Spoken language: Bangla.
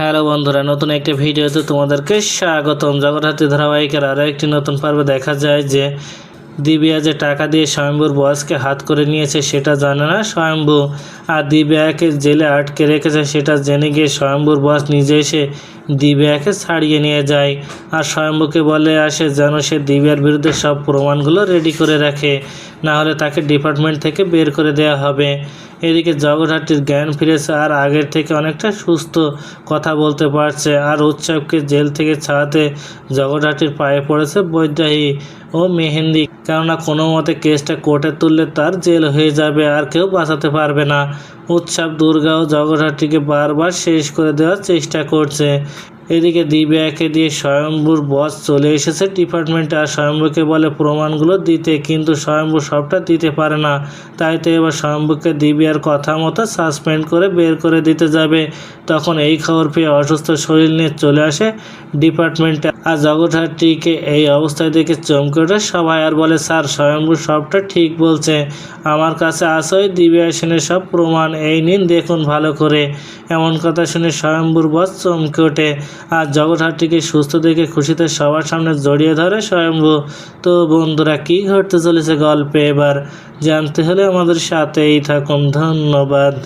হ্যালো বন্ধুরা, নতুন একটি ভিডিওতে তোমাদেরকে স্বাগতম। জগৎহাতি ধারাবাহিকের আরও একটি নতুন পর্বে দেখা যায় যে দিব্যা যে টাকা দিয়ে স্বয়ম্ভুর বয়সকে হাত করে নিয়েছে সেটা জানে না স্বয়ম্ভু। আর দিব্যাকে জেলে আটকে রেখেছে সেটা জেনে গিয়ে স্বয়ম্ভুর বস নিজে এসে দিব্যাকে ছাড়িয়ে নিয়ে যায়। আর স্বয়ম্ভুকে বলে আসে, যেন সে দিব্যার বিরুদ্ধে সব প্রমাণগুলো রেডি করে রাখে। না হলে তাকে ডিপার্টমেন্ট থেকে বের করে দেওয়া হবে। এদিকে জগৎহাটির জ্ঞান ফিরেছে আর আগের থেকে অনেকটা সুস্থ কথা বলতে পারছে। আর উৎসবকে জেল থেকে ছাড়াতে জগৎহাটির পায়ে পড়েছে বৈদ্যাহী ও মেহেন্দি। কেননা কোনো মতে কেসটা কোর্টে তুললে তার জেল হয়ে যাবে আর কেউ বাঁচাতে পারবে না। উৎসব, দুর্গা ও জগৎহাটিকে বারবার শেষ করে দেওয়ার চেষ্টা করছে। এদিকে দিব্যাকে দিয়ে স্বয়ম্ভুর বস চলে এসেছে। ডিপার্টমেন্টে আর স্বয়ম্ভুকে বলে প্রমাণগুলো দিতে, কিন্তু স্বয়ম্ভু সবটা দিতে পারে না। তাই তো এবার স্বয়ম্ভুকে দিব্যার কথা মতো সাসপেন্ড করে বের করে দিতে যাবে। তখন এই খবর পেয়ে অসুস্থ শরীর নিয়ে চলে আসে ডিপার্টমেন্টে। আর জগৎহাটিকে এই অবস্থায় দেখে চমকে ওঠে সবাই আর বলে, স্যার, স্বয়ম্ভু সবটা ঠিক বলছে। আমার কাছে আসোই দিবে সেনের সব প্রমাণ। এই নিন, দেখুন ভালো করে। এমন কথা শুনে স্বয়ম্ভুর বস চমকে ওঠে। আর জগৎহাটিকে সুস্থ দেখে খুশিতে সবার সামনে জড়িয়ে ধরে স্বয়ম্ভু। তো বন্ধুরা, কি ঘটতে চলেছে গল্পে? এবার জানতে হলে আমাদের সাথেই থাকুন। ধন্যবাদ।